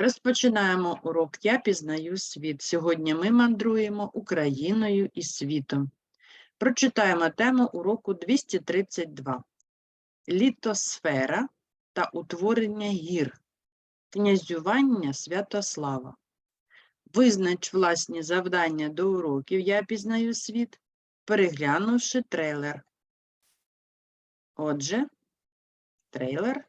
Розпочинаємо урок Я пізнаю світ. Сьогодні ми мандруємо Україною і світом. Прочитаємо тему уроку 232. Літосфера та утворення гір. Князювання Святослава. Визнач власні завдання до уроків Я пізнаю світ, переглянувши трейлер. Отже, трейлер.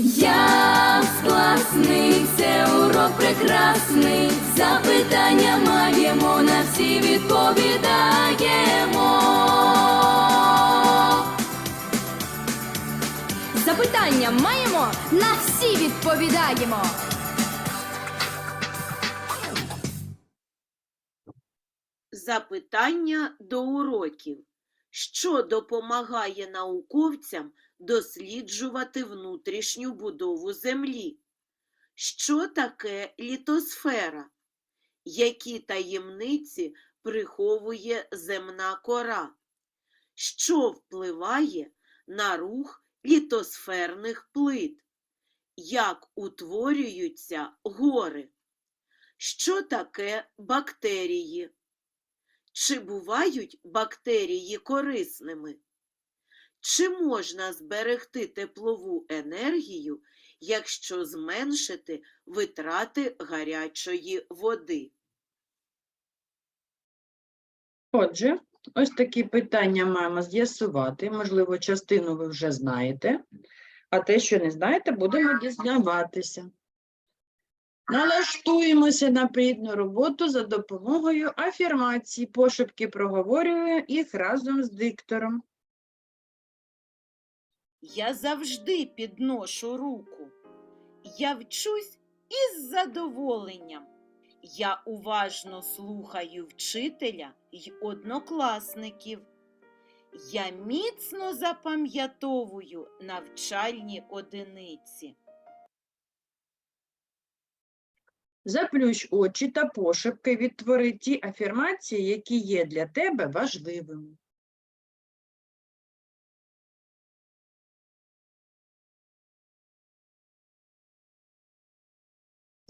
Япс класний, це урок прекрасний. Запитання маємо, на всі відповідаємо. Запитання маємо, на всі відповідаємо. Запитання до уроків. Що допомагає науковцям досліджувати внутрішню будову Землі? Що таке літосфера? Які таємниці приховує земна кора? Що впливає на рух літосферних плит? Як утворюються гори? Що таке бактерії? Чи бувають бактерії корисними? Чи можна зберегти теплову енергію, якщо зменшити витрати гарячої води? Отже, ось такі питання маємо з'ясувати. Можливо, частину ви вже знаєте, а те, що не знаєте, будемо дізнаватися. Налаштуємося на плідну роботу за допомогою афірмацій. Пошепки проговорюємо їх разом з диктором. Я завжди підношу руку. Я вчусь із задоволенням. Я уважно слухаю вчителя й однокласників. Я міцно запам'ятовую навчальні одиниці. Заплющ очі та пошепки відтвори ті афірмації, які є для тебе важливими.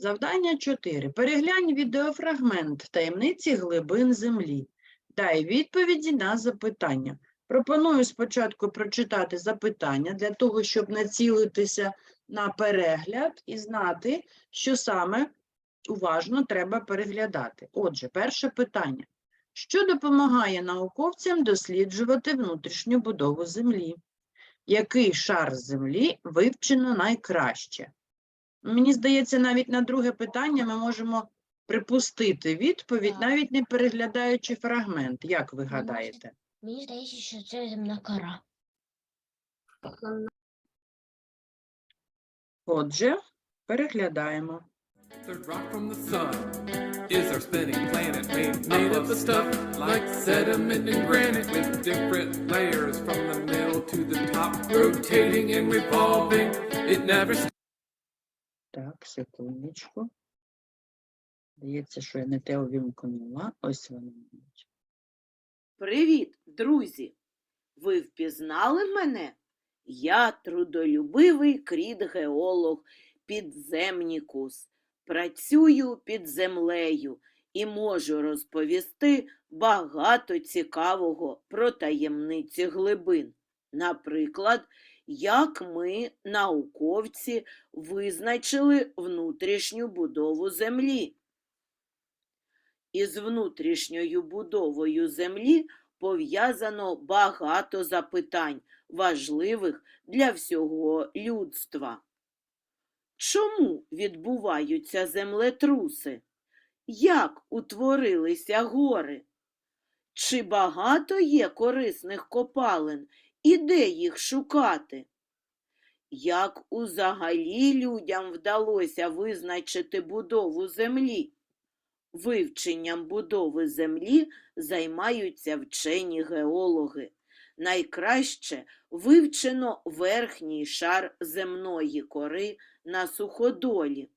Завдання 4. Переглянь відеофрагмент таємниці глибин землі. Дай відповіді на запитання. Пропоную спочатку прочитати запитання для того, щоб націлитися на перегляд і знати, що саме уважно треба переглядати. Отже, перше питання. Що допомагає науковцям досліджувати внутрішню будову Землі? Який шар Землі вивчено найкраще? Мені здається, навіть на друге питання ми можемо припустити відповідь, навіть не переглядаючи фрагмент. Як ви гадаєте? Мені здається, що це земна кора. Отже, переглядаємо. The rock from the sun is our spinning planet made, made of stuff like sediment and granite with different layers from the middle to the top, rotating and revolving. It never stops. Так, секундочку. Здається, що я не те увімкнула. Ось воно. Привіт, друзі! Ви впізнали мене? Я трудолюбивий кріт-геолог підземнікус. Працюю під землею і можу розповісти багато цікавого про таємниці глибин. Наприклад, як ми, науковці, визначили внутрішню будову Землі. Із внутрішньою будовою Землі пов'язано багато запитань, важливих для всього людства. Чому відбуваються землетруси? Як утворилися гори? Чи багато є корисних копалин і де їх шукати? як узагалі людям вдалося визначити будову землі? Вивченням будови землі займаються вчені геологи. Найкраще вивчено верхній шар земної кори на суходолі.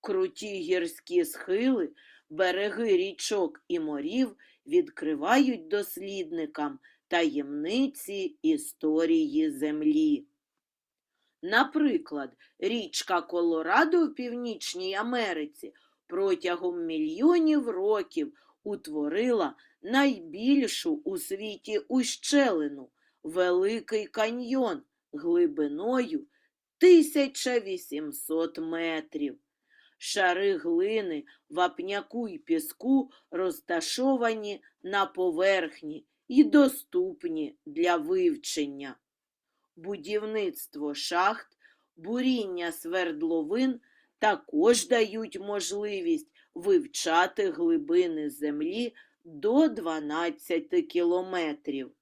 Круті гірські схили, береги річок і морів відкривають дослідникам таємниці історії землі. Наприклад, річка Колорадо в Північній Америці протягом мільйонів років утворила найбільшу у світі ущелину Великий каньйон глибиною 1800 метрів. Шари глини, вапняку й піску розташовані на поверхні і доступні для вивчення. Будівництво шахт, буріння свердловин також дають можливість вивчати глибини землі до 12 кілометрів.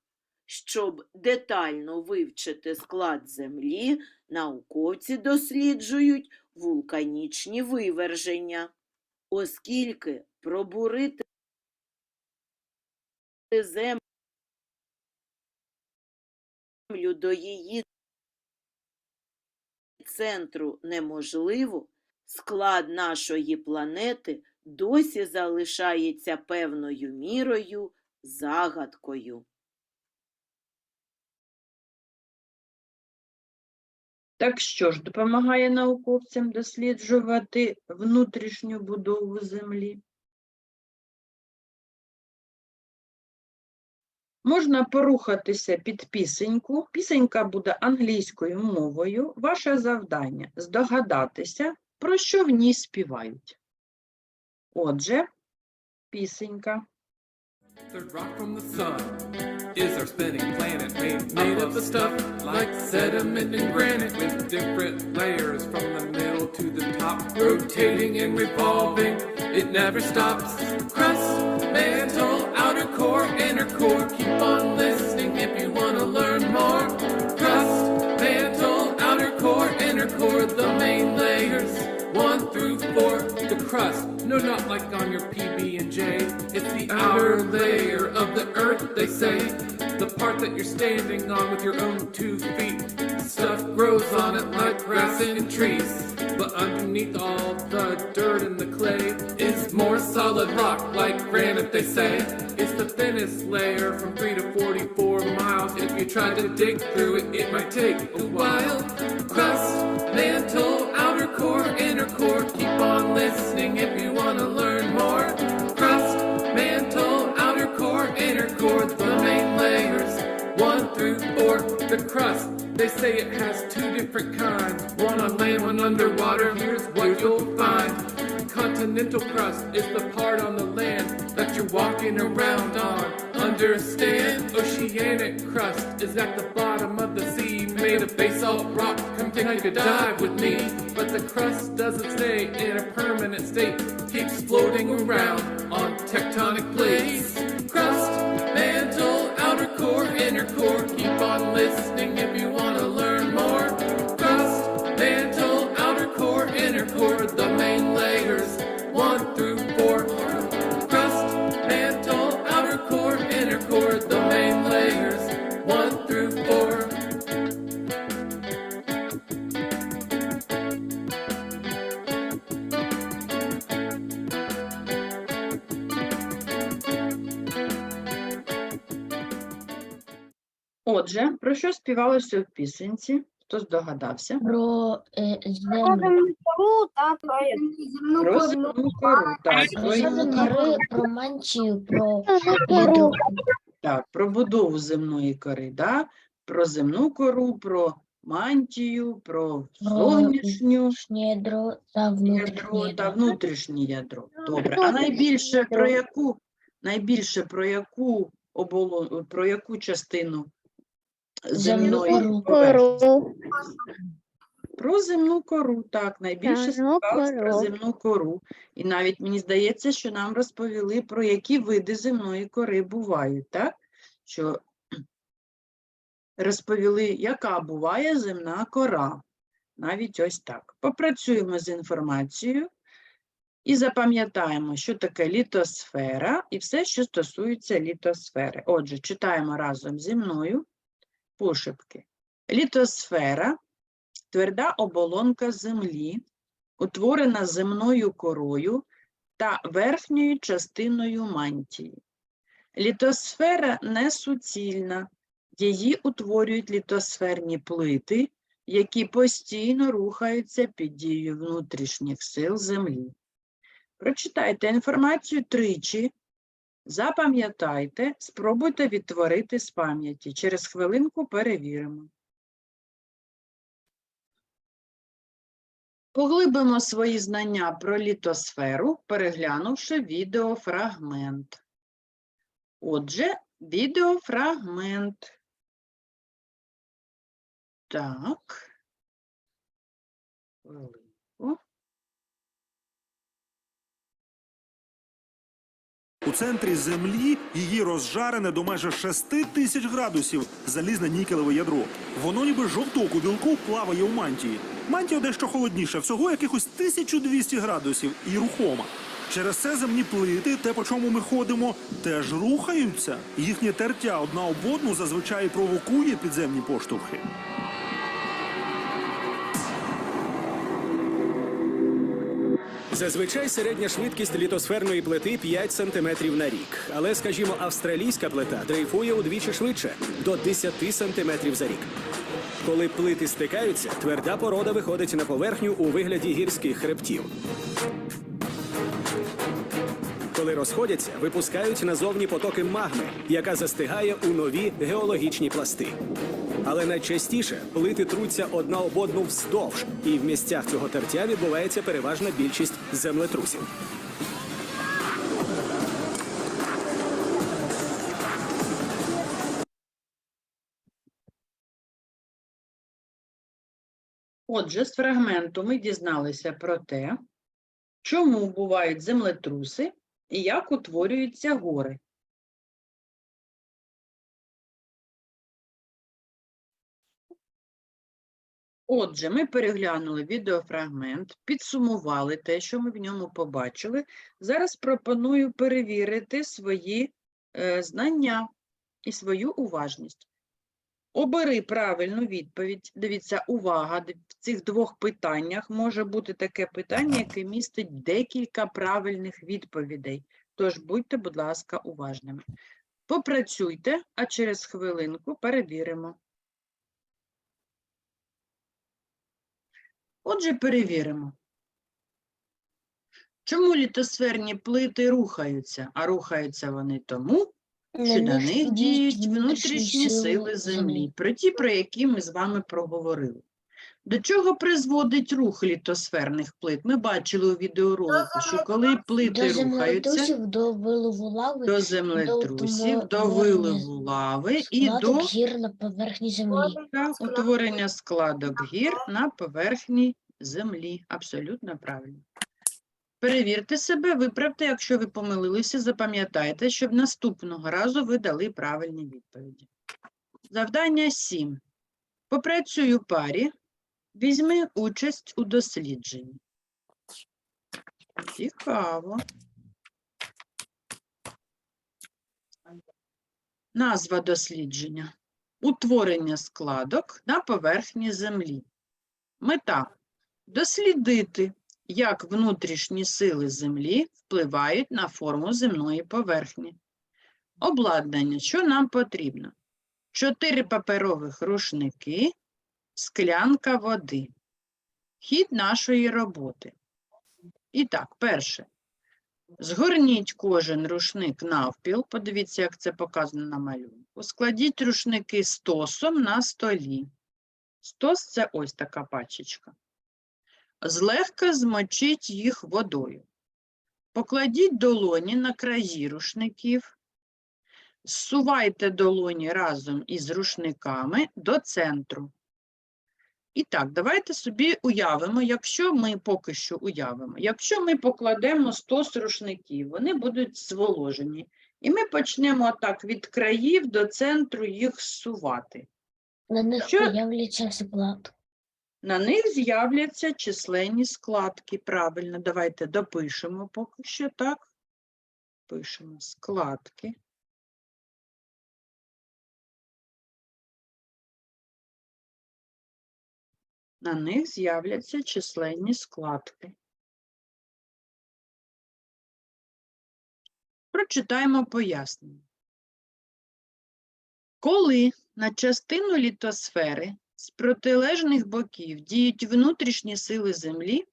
Щоб детально вивчити склад землі, науковці досліджують вулканічні виверження, оскільки пробурити землю до її центру неможливо, склад нашої планети досі залишається певною мірою загадкою. Так що ж допомагає науковцям досліджувати внутрішню будову землі? Можна порухатися під пісеньку. Пісенька буде англійською мовою. Ваше завдання здогадатися, про що в ній співають. Отже, пісенька. Third rock from the sun is our spinning planet made up of stuff like sediment and granite with different layers from the middle to the top, rotating and revolving. It never stops. Crust, core. Keep on listening if you want to learn more. Crust, mantle, outer core, inner core, the main layers. One through four, the crust. No, not like on your PB and J. It's the outer layer of the earth, they say. The part that you're standing on with your own two feet. Stuff grows on it like grass and trees. But underneath all the dirt and the clay is more solid rock like granite, they say. It's the thinnest layer from 3 to 44 miles. If you try to dig through it, it might take a while. Crust, mantle, outer core, inner core. Keep on listening if you want to learn more. Crust, mantle, outer core, inner core. The main layers, one through four. The crust, they say it has two different kinds. One on land, one underwater. Here's what you'll find. Continental crust is the part on the land that you're walking around on. Understand? Oceanic crust is at the bottom of the sea, made of basalt rock. Come take a dive with me. But the crust doesn't stay in a permanent state, keeps floating around on tectonic plates. Crust, inner core. Keep on listening if you want to learn more. Crust, mantle, outer core, inner core, the main layers, one through Отже, про що співалося в пісенці? Хто здогадався? Про е, землю. Про земну кору. Так, Про землю кори, про мантію, про ядро. так, про будову земної кори, да? про земну кору, про мантію, про зовнішню Внутрішнє ядро та внутрішнє ядро та внутрішнє ядро. Добре. А найбільше про яку, найбільше про яку оболон, про яку частину Земну земної кору. Про земну кору, так, найбільше Земну співалось про земну кору. І навіть мені здається, що нам розповіли, про які види земної кори бувають, так? Що розповіли, яка буває земна кора. Навіть ось так. Попрацюємо з інформацією і запам'ятаємо, що таке літосфера і все, що стосується літосфери. Отже, читаємо разом зі мною пошепки. Літосфера тверда оболонка Землі, утворена земною корою та верхньою частиною мантії. Літосфера не суцільна, її утворюють літосферні плити, які постійно рухаються під дією внутрішніх сил Землі. Прочитайте інформацію тричі, запам'ятайте, спробуйте відтворити з пам'яті. Через хвилинку перевіримо. Поглибимо свої знання про літосферу, переглянувши відеофрагмент. Отже, відеофрагмент. Так. У центрі землі її розжарене до майже 6 тисяч градусів залізне нікелеве ядро. Воно ніби жовток у білку плаває у мантії. Мантія дещо холодніша, всього якихось 1200 градусів і рухома. Через це земні плити, те, по чому ми ходимо, теж рухаються. Їхнє тертя одна об одну зазвичай провокує підземні поштовхи. Зазвичай середня швидкість літосферної плити 5 см на рік. Але, скажімо, австралійська плита дрейфує удвічі швидше до 10 см за рік. Коли плити стикаються, тверда порода виходить на поверхню у вигляді гірських хребтів. Коли розходяться, випускають назовні потоки магми, яка застигає у нові геологічні пласти. Але найчастіше плити труться одна об одну вздовж, і в місцях цього тертя відбувається переважна більшість землетрусів. Отже, з фрагменту ми дізналися про те, чому бувають землетруси як утворюються гори. Отже, ми переглянули відеофрагмент, підсумували те, що ми в ньому побачили. Зараз пропоную перевірити свої е, знання і свою уважність. Обери правильну відповідь. Дивіться, увага, в цих двох питаннях може бути таке питання, яке містить декілька правильних відповідей. Тож будьте, будь ласка, уважними. Попрацюйте, а через хвилинку перевіримо. Отже, перевіримо. Чому літосферні плити рухаються? А рухаються вони тому, що до них діють внутрішні сили Землі, про ті, про які ми з вами проговорили. До чого призводить рух літосферних плит? Ми бачили у відеоролику, що коли плити До рухаються до виливу лави, до землетрусів, до виливу лави і до гір на поверхні землі. утворення складок гір на поверхні землі. Абсолютно правильно. Перевірте себе, виправте, якщо ви помилилися, запам'ятайте, щоб наступного разу ви дали правильні відповіді. Завдання 7. Попрацюй у парі, візьми участь у дослідженні. Цікаво. Назва дослідження. Утворення складок на поверхні землі. Мета дослідити, як внутрішні сили Землі впливають на форму земної поверхні. Обладнання, що нам потрібно? Чотири паперових рушники, склянка води. Хід нашої роботи. І так, перше. Згорніть кожен рушник навпіл. Подивіться, як це показано на малюнку. Складіть рушники стосом на столі. Стос – це ось така пачечка. Злегка змочіть їх водою. Покладіть долоні на краї рушників. Зсувайте долоні разом із рушниками до центру. І так, давайте собі уявимо, якщо ми поки що уявимо, якщо ми покладемо 100 рушників, вони будуть зволожені. І ми почнемо так від країв до центру їх зсувати. На них Що? появляться склад. На них з'являться численні складки. Правильно, давайте допишемо поки що так. Пишемо складки. На них з'являться численні складки. Прочитаємо пояснення. Коли на частину літосфери з протилежних боків діють внутрішні сили Землі,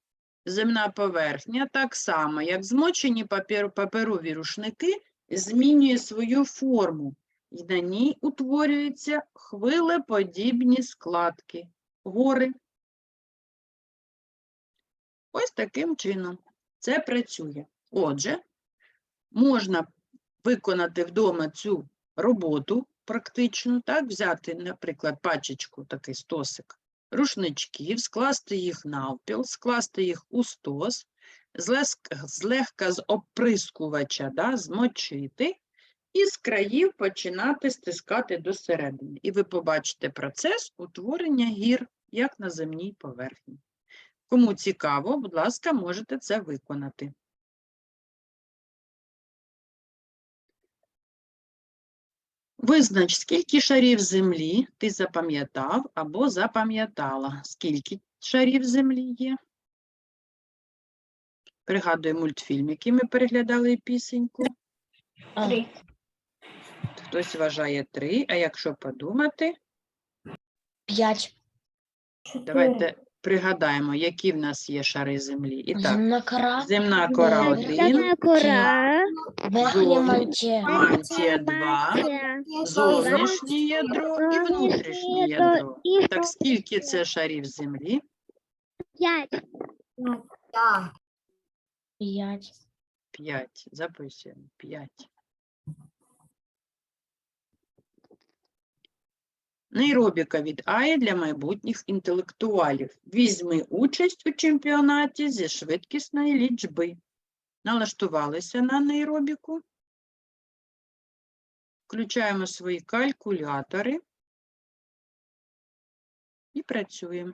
земна поверхня, так само, як змочені паперові рушники, змінює свою форму, і на ній утворюються хвилеподібні складки, гори. Ось таким чином це працює. Отже, можна виконати вдома цю роботу практично, так, взяти, наприклад, пачечку, такий стосик рушничків, скласти їх навпіл, скласти їх у стос, злегка з оприскувача да, змочити і з країв починати стискати до середини. І ви побачите процес утворення гір, як на земній поверхні. Кому цікаво, будь ласка, можете це виконати. Визнач, скільки шарів землі ти запам'ятав або запам'ятала. Скільки шарів землі є? Пригадую мультфільм, який ми переглядали і пісеньку. А, Хтось вважає три, а якщо подумати, П'ять. давайте пригадаємо, які в нас є шари землі. І так, Земна кора. земна кора Земна один, кора, Верхня мантія. мантія два, зовнішнє ядро і внутрішнє ядро. Так скільки це шарів землі? П'ять. П'ять. П'ять. Записуємо. П'ять. Нейробіка від АІ для майбутніх інтелектуалів. Візьми участь у чемпіонаті зі швидкісної лічби. Налаштувалися на нейробіку. Включаємо свої калькулятори і працюємо.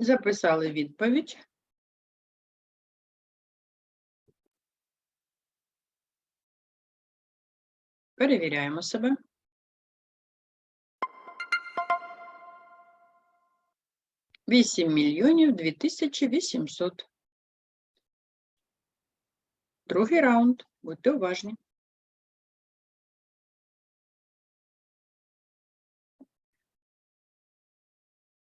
Записали відповідь. Перевіряємо себе. Вісім мільйонів дві тисячі вісімсот. Другий раунд. Будьте уважні.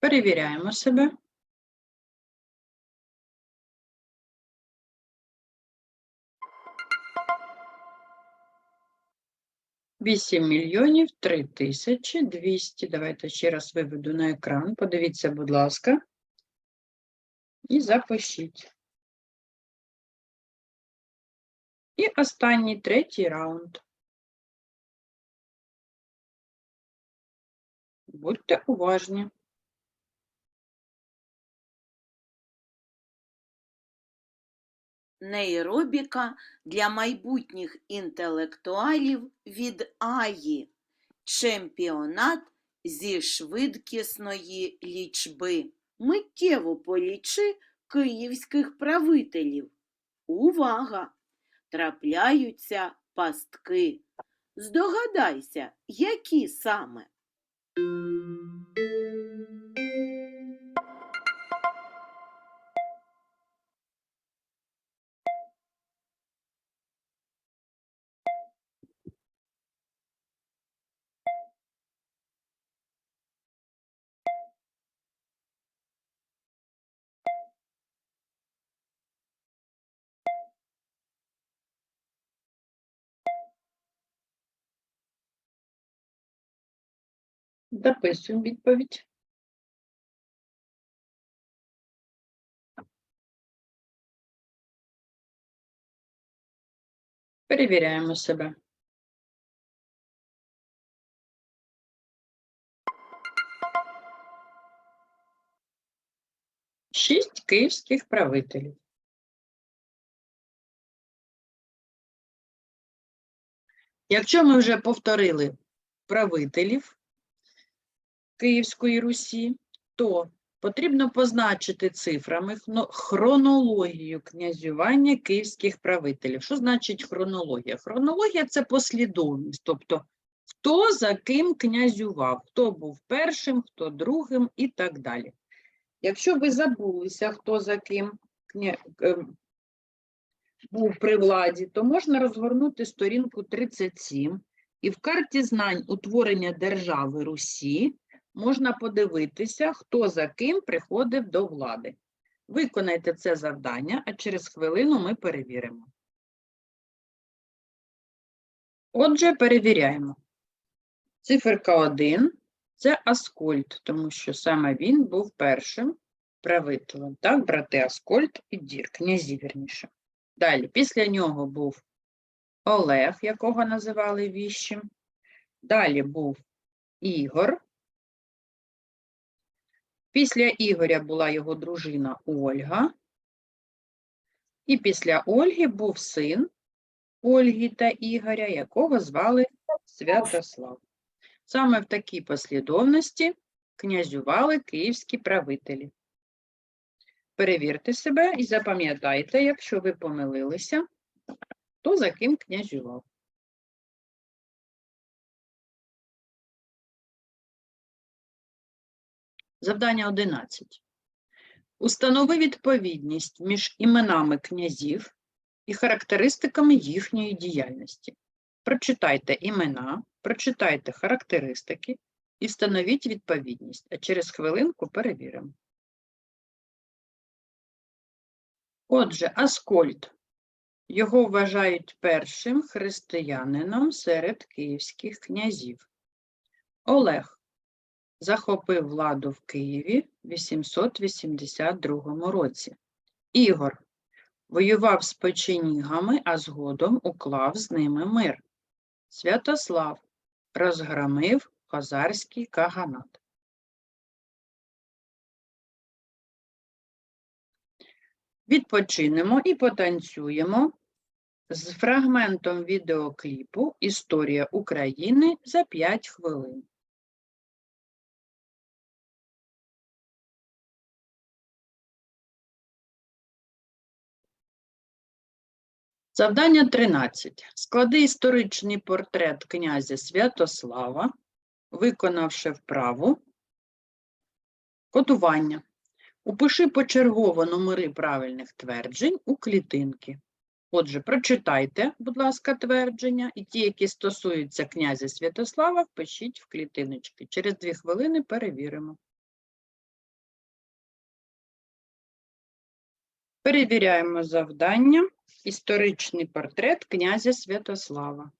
Перевіряємо себе. 8 мільйонів 3 тисячі 200. Давайте ще раз виведу на екран. Подивіться, будь ласка. І запишіть. І останній третій раунд. Будьте уважні. Нейробіка для майбутніх інтелектуалів від Аї. Чемпіонат зі швидкісної лічби. Миттєво полічи київських правителів. Увага! Трапляються пастки. Здогадайся, які саме. Записуємо відповідь. Перевіряємо себе. Шість київських правителів. Якщо ми вже повторили правителів Київської Русі, то потрібно позначити цифрами хронологію князювання київських правителів. Що значить хронологія? Хронологія це послідовність, тобто хто за ким князював, хто був першим, хто другим і так далі. Якщо ви забулися, хто за ким був при владі, то можна розгорнути сторінку 37 і в карті знань утворення держави Русі можна подивитися, хто за ким приходив до влади. Виконайте це завдання, а через хвилину ми перевіримо. Отже, перевіряємо. Циферка 1 – це Аскольд, тому що саме він був першим правителем. Так, брати Аскольд і Дір, князі, вірніше. Далі, після нього був Олег, якого називали віщим. Далі був Ігор. Після Ігоря була його дружина Ольга. І після Ольги був син Ольги та Ігоря, якого звали Святослав. Саме в такій послідовності князювали київські правителі. Перевірте себе і запам'ятайте, якщо ви помилилися, хто за ким князював. Завдання 11. Установи відповідність між іменами князів і характеристиками їхньої діяльності. Прочитайте імена, прочитайте характеристики і встановіть відповідність, а через хвилинку перевіримо. Отже, Аскольд. Його вважають першим християнином серед київських князів. Олег захопив владу в Києві в 882 році. Ігор воював з печенігами, а згодом уклав з ними мир. Святослав розгромив козарський каганат. Відпочинемо і потанцюємо з фрагментом відеокліпу Історія України за 5 хвилин. Завдання 13. Склади історичний портрет князя Святослава, виконавши вправу. Кодування. Упиши почергово номери правильних тверджень у клітинки. Отже, прочитайте, будь ласка, твердження, і ті, які стосуються князя Святослава, впишіть в клітиночки. Через дві хвилини перевіримо. Перевіряємо завдання. Історичний портрет князя Святослава.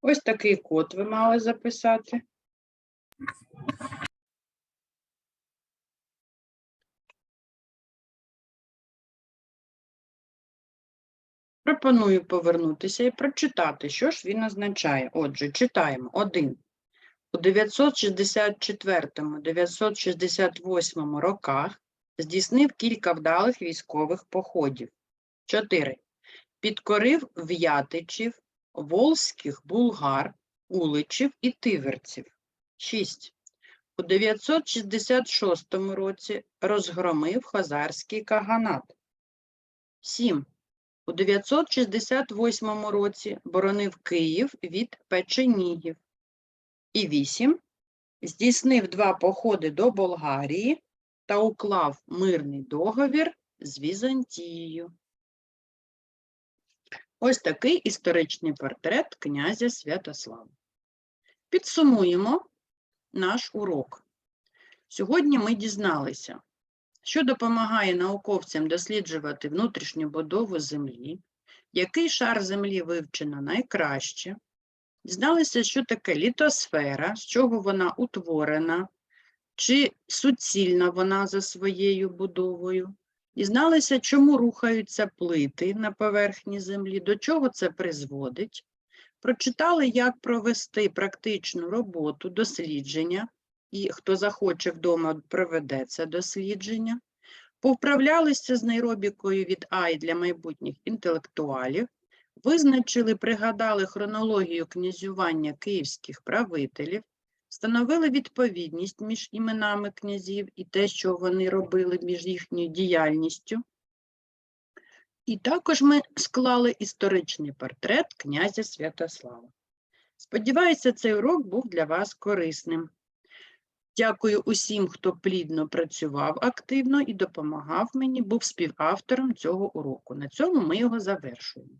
Ось такий код ви мали записати. Пропоную повернутися і прочитати, що ж він означає. Отже, читаємо. 1. У 964-968 роках здійснив кілька вдалих військових походів. 4. Підкорив в'ятичів, волзьких булгар, уличів і тиверців. 6. У 966 році розгромив хазарський каганат. 7. У 968 році боронив Київ від печенігів. І 8. Здійснив два походи до Болгарії та уклав мирний договір з Візантією. Ось такий історичний портрет князя Святослава. Підсумуємо наш урок. Сьогодні ми дізналися, що допомагає науковцям досліджувати внутрішню будову Землі, який шар Землі вивчено найкраще, дізналися, що таке літосфера, з чого вона утворена, чи суцільна вона за своєю будовою. Дізналися, чому рухаються плити на поверхні землі, до чого це призводить. Прочитали, як провести практичну роботу, дослідження, і хто захоче вдома проведе це дослідження. Повправлялися з нейробікою від АЙ для майбутніх інтелектуалів, визначили, пригадали хронологію князювання київських правителів, встановили відповідність між іменами князів і те, що вони робили між їхньою діяльністю. І також ми склали історичний портрет князя Святослава. Сподіваюся, цей урок був для вас корисним. Дякую усім, хто плідно працював активно і допомагав мені, був співавтором цього уроку. На цьому ми його завершуємо.